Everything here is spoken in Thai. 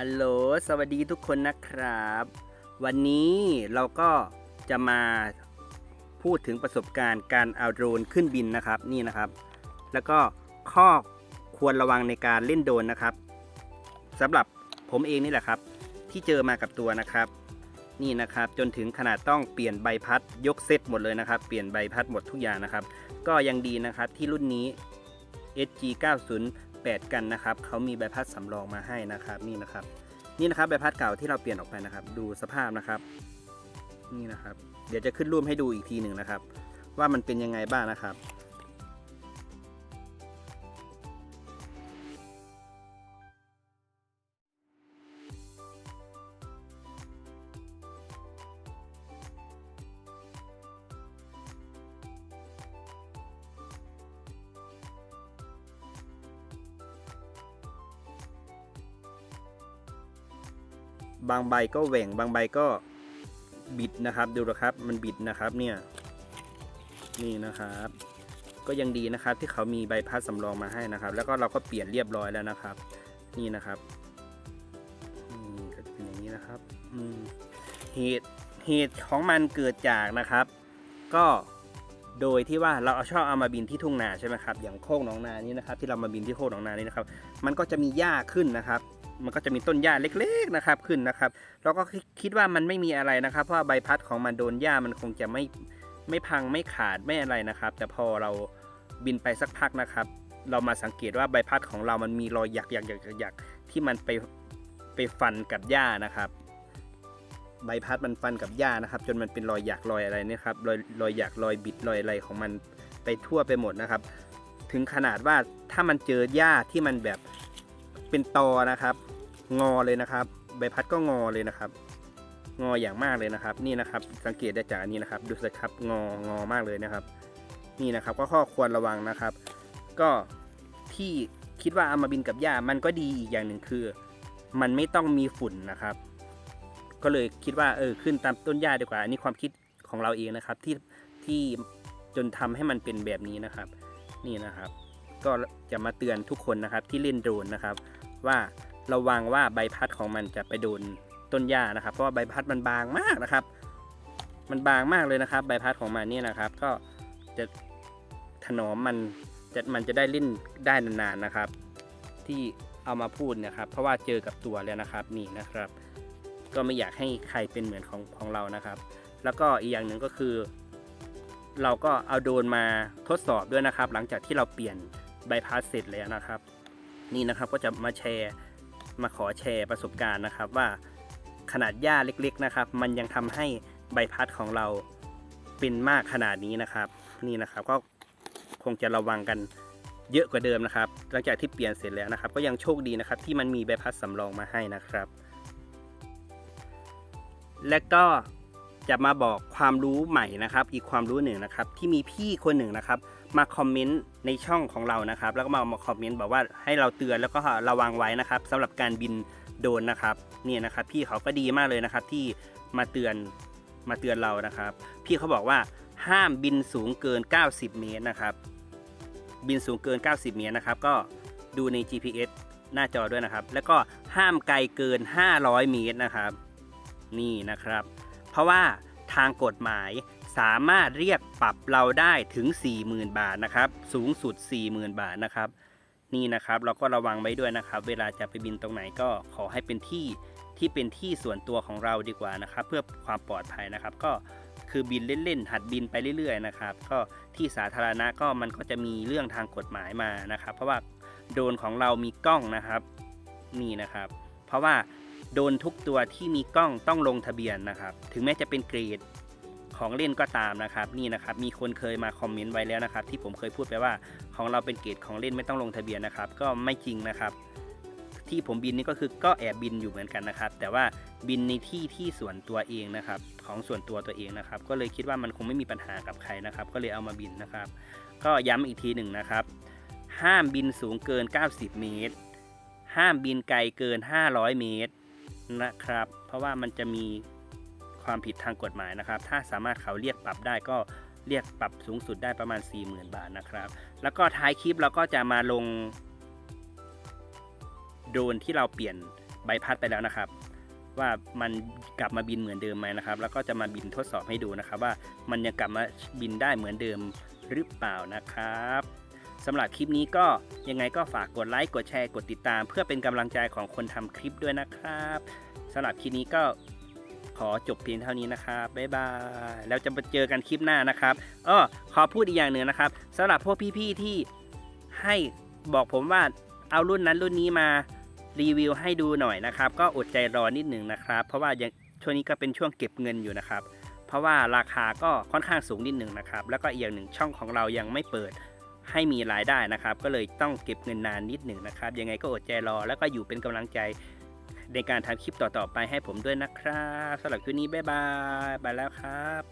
ฮัลโหล สวัสดีทุกคนนะครับ วันนี้เราก็จะมาพูดถึงประสบการณ์การเอาโดรนขึ้นบินนะครับนี่นะครับ แล้วก็ข้อควรระวังในการเล่นโดรนนะครับสำหรับผมเองนี่แหละครับ ที่เจอมากับตัวนะครับ นี่นะครับจนถึงขนาดต้องเปลี่ยนใบพัดยกเซตหมดเลยนะครับ เปลี่ยนใบพัดหมดทุกอย่างนะครับ ก็ยังดีนะครับที่รุ่นนี้ SG 90 8 กันนะครับเขามีใบพัดสำรองมาให้นะครับนี่นะครับ นี่นะครับใบพัดเก่าที่เราเปลี่ยนออกไปนะครับ ดูสภาพนะครับ นี่นะครับ เดี๋ยวจะขึ้นรูปให้ดูอีกทีหนึ่งนะครับ ว่ามันเป็นยังไงบ้างนะครับ บางใบก็แหว่งบางใบก็บิดนะครับดูนะครับมันบิดนะครับเนี่ยนี่นะครับ ก็ยังดีนะครับที่เขามีใบพัดสำรองมาให้นะครับ แล้วก็เราก็เปลี่ยนเรียบร้อยแล้วนะครับ นี่นะครับนี่ก็จะเป็นอย่างนี้นะครับเหตุเหตุของมันเกิดจากนะครับ ก็โดยที่ว่าเราเอาชอบเอามาบินที่ทุ่งนาใช่ไหมครับ อย่างโคกหนองนานี่นะครับ ที่เรามาบินที่โคกหนองนานี่นะครับ มันก็จะมีหญ้าขึ้นนะครับ มันก็จะมีต้นหญ้าเล็กๆนะครับขึ้นนะครับ เราก็คิดว่ามันไม่มีอะไรนะครับ เพราะใบพัดของมันโดนหญ้ามันคงจะไม่ไม่พังไม่ขาดไม่อะไรนะครับ แต่พอเราบินไปสักพักนะครับ เรามาสังเกตว่าใบพัดของเรามันมีรอยหยักหยักหยักหยักที่มันไปไปฟันกับหญ้านะครับ ใบพัดมันฟันกับหญ้านะครับ จนมันเป็นรอยหยักรอยอะไรนี่ครับรอยรอยหยักรอยบิดรอยอะไรของมันไปทั่วไปหมดนะครับ ถึงขนาดว่าถ้ามันเจอหญ้าที่มันแบบ เป็นตอนะครับ งอเลยนะครับ ใบพัดก็งอเลยนะครับ งออย่างมากเลยนะครับ นี่นะครับ สังเกตได้จากอันนี้นะครับ ดูสิครับงองอมากเลยนะครับ นี่นะครับก็ข้อควรระวังนะครับ ก็ที่คิดว่าเอามาบินกับหญ้ามันก็ดีอีกอย่างหนึ่งคือ มันไม่ต้องมีฝุ่นนะครับ ก็เลยคิดว่าเออขึ้นตามต้นหญ้าดีกว่าอันนี้ความคิดของเราเองนะครับ ที่ที่จนทำให้มันเป็นแบบนี้นะครับ นี่นะครับ ก็จะมาเตือนทุกคนนะครับที่เล่นโดรนนะครับ ว่าระวังว่าใบพัดของมันจะไปโดนต้นหญ้านะครับ เพราะว่าใบพัดมันบางมากนะครับ มันบางมากเลยนะครับ ใบพัดของมันนี่นะครับ ก็จะถนอมมันจะมันจะได้เล่นได้นานๆนะครับ ที่เอามาพูดนะครับ เพราะว่าเจอกับตัวแล้วนะครับนี่นะครับ ก็ไม่อยากให้ใครเป็นเหมือนของของเรานะครับ แล้วก็อีกอย่างหนึ่งก็คือ เราก็เอาโดนมาทดสอบด้วยนะครับ หลังจากที่เราเปลี่ยนใบพัดเสร็จแล้วนะครับ นี่นะครับก็จะมาแชร์มาขอแชร์ประสบการณ์นะครับว่าขนาดหญ้าเล็กๆนะครับ มันยังทำให้ใบพัดของเราเป็นมากขนาดนี้นะครับ นี่นะครับก็คงจะระวังกันเยอะกว่าเดิมนะครับ หลังจากที่เปลี่ยนเสร็จแล้วนะครับ ก็ยังโชคดีนะครับที่มันมีใบพัดสำรองมาให้นะครับ และก็จะมาบอกความรู้ใหม่นะครับ อีกความรู้หนึ่งนะครับ ที่มีพี่คนหนึ่งนะครับ มาคอมเมนต์ในช่องของเรานะครับ แล้วก็มามาคอมเมนต์บอกว่าให้เราเตือนแล้วก็ระวังไว้นะครับสำหรับการบินโดรนนะครับเนี่ยนะครับ พี่เขาก็ดีมากเลยนะครับที่มาเตือนมาเตือนเรานะครับ พี่เขาบอกว่าห้ามบินสูงเกิน 90 เมตรนะครับ บินสูงเกิน 90 เมตรนะครับ ก็ดูใน GPS หน้าจอด้วยนะครับ แล้วก็ห้ามไกลเกิน 500 เมตรนะครับ นี่นะครับ เพราะว่าทางกฎหมาย สามารถเรียกปรับเราได้ถึง 40,000 บาทนะครับ สูงสุด 40,000 บาทนะครับ นี่นะครับเราก็ระวังไว้ด้วยนะครับ เวลาจะไปบินตรงไหนก็ขอให้เป็นที่ที่เป็นที่ส่วนตัวของเราดีกว่านะครับ เพื่อความปลอดภัยนะครับ ก็คือบินเล่นๆ หัดบินไปเรื่อยๆนะครับ ก็ที่สาธารณะก็มันก็จะมีเรื่องทางกฎหมายมานะครับ เพราะว่าโดนของเรามีกล้องนะครับ นี่นะครับ เพราะว่าโดนทุกตัวที่มีกล้องต้องลงทะเบียนนะครับ ถึงแม้จะเป็นเกรด ของเล่นก็ตามนะครับนี่นะครับมีคนเคยมาคอมเมนต์ไว้แล้วนะครับที่ผมเคยพูดไปว่าของเราเป็นเกรดของเล่นไม่ต้องลงทะเบียนนะครับ ก็ไม่จริงนะครับ ที่ผมบินนี่ก็คือก็แอบบินอยู่เหมือนกันนะครับ แต่ว่าบินในที่ที่ส่วนตัวเองนะครับ ของส่วนตัวตัวเองนะครับ ก็เลยคิดว่ามันคงไม่มีปัญหากับใครนะครับ ก็เลยเอามาบินนะครับ ก็ย้ำอีกทีหนึ่งนะครับ ห้ามบินสูงเกิน 90 เมตร ห้ามบินไกลเกิน 500 เมตรนะครับ เพราะว่ามันจะมี ความผิดทางกฎหมายนะครับ ถ้าสามารถเขาเรียกปรับได้ก็เรียกปรับสูงสุดได้ประมาณ 40,000 บาทนะครับ แล้วก็ท้ายคลิปเราก็จะมาลงโดรนที่เราเปลี่ยนใบพัดไปแล้วนะครับ ว่ามันกลับมาบินเหมือนเดิมไหมนะครับ แล้วก็จะมาบินทดสอบให้ดูนะครับ ว่ามันยังกลับมาบินได้เหมือนเดิมหรือเปล่านะครับสำหรับคลิปนี้ก็ยังไงก็ฝากกดไลค์กดแชร์กดติดตาม เพื่อเป็นกำลังใจของคนทำคลิปด้วยนะครับสำหรับคลิปนี้ก็ ขอจบเพียงเท่านี้นะครับบ๊ายบายแล้วจะมาเจอกันคลิปหน้านะครับอ้อขอพูดอีกอย่างหนึ่งนะครับสำหรับพวกพี่ๆที่ให้บอกผมว่าเอารุ่นนั้นรุ่นนี้มารีวิวให้ดูหน่อยนะครับ ก็อดใจรอนิดหนึ่งนะครับ เพราะว่ายังช่วงนี้ก็เป็นช่วงเก็บเงินอยู่นะครับ เพราะว่าราคาก็ค่อนข้างสูงนิดหนึ่งนะครับ แล้วก็อีกอย่างหนึ่งช่องของเรายังไม่เปิดให้มีรายได้นะครับ ก็เลยต้องเก็บเงินนานนิดหนึ่งนะครับ ยังไงก็อดใจรอแล้วก็อยู่เป็นกำลังใจ ในการทำคลิปต่อๆไปให้ผมด้วยนะครับสำหรับคลิปนี้บ๊ายบายไปแล้วครับ